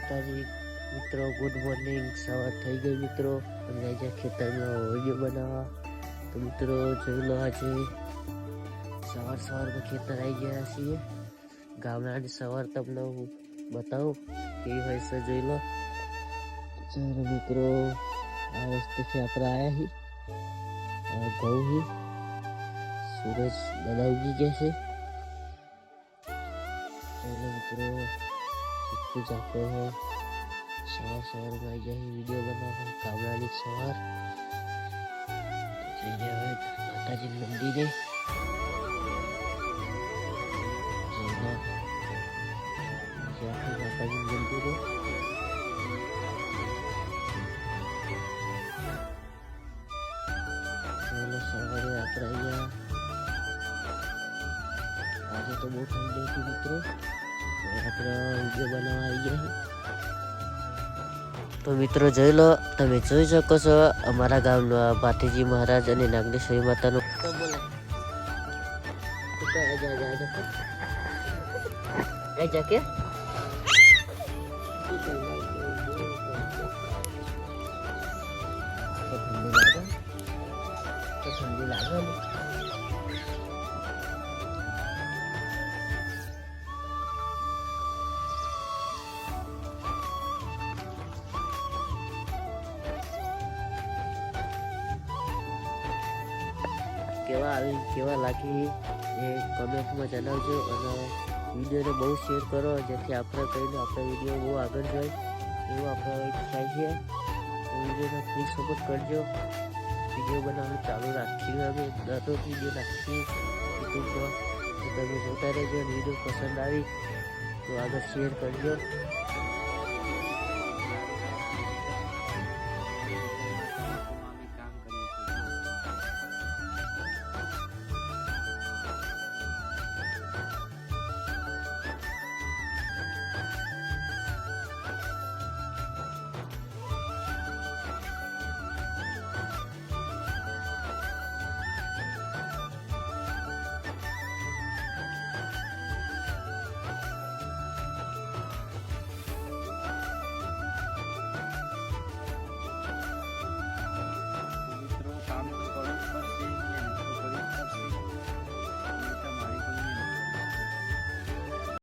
માતાજી, મિત્રો good morning સવાર થઈ ગઈ, મિત્રો. અને આજે ખેતરમાં હોળીઓ બનાવવા. તો મિત્રો, જોઈ લો આજે સવાર સવારમાં ખેતર આવી ગયા છીએ. ગામડાની સવાર તમને હું બતાવું કેવી હોય છે, જોઈ લો. ચાલો, મિત્રો, આ રસ્તેથી આપણે આવ્યા હી. ઘઉં હી. સૂરજ દાદા ઉગી ગયા છે. ચાલો, મિત્રો સીધું જ આપણે સવાર સવારમાં આવી જાય વીડિયો બનાવવા ગામડાની સવાર તો જઈએ હવે માતાજી મંદિરે જઈને જ્યાંથી માતાજી મંદિરે ચાલો સવારે આપણે અહીંયા આજે તો બહુ ઠંડી હતી મિત્રો આપણે વીડિયો બનાવવા આવી ગયા તો મિત્રો જોઈ લો તમે જોઈ શકો છો અમારા ગામનો ભાતીજી મહારાજ અને નાગેશ્વરી માતાનું. કે? ઠંડી લાગે. ઠંડી લાગે. કેવા આવી, કેવા લાગી એ કમેન્ટમાં જણાવજો અને વિડીયોને બહુ શેર કરો, જેથી આપણે કહીને આપણે વીડિયો બહુ આગળ જાય. એવું આપણે ઈચ્છાય છે. વિડીયોને ફૂલ સપોર્ટ કરજો. વીડિયો બનાવવાનું ચાલુ રાખીએ અમે દરરોજ વીડિયો નાખીએ. યુટ્યુબમાં તો તમે જોતા રહેજો વીડિયો પસંદ આવી, તો આગળ શેર કરજો.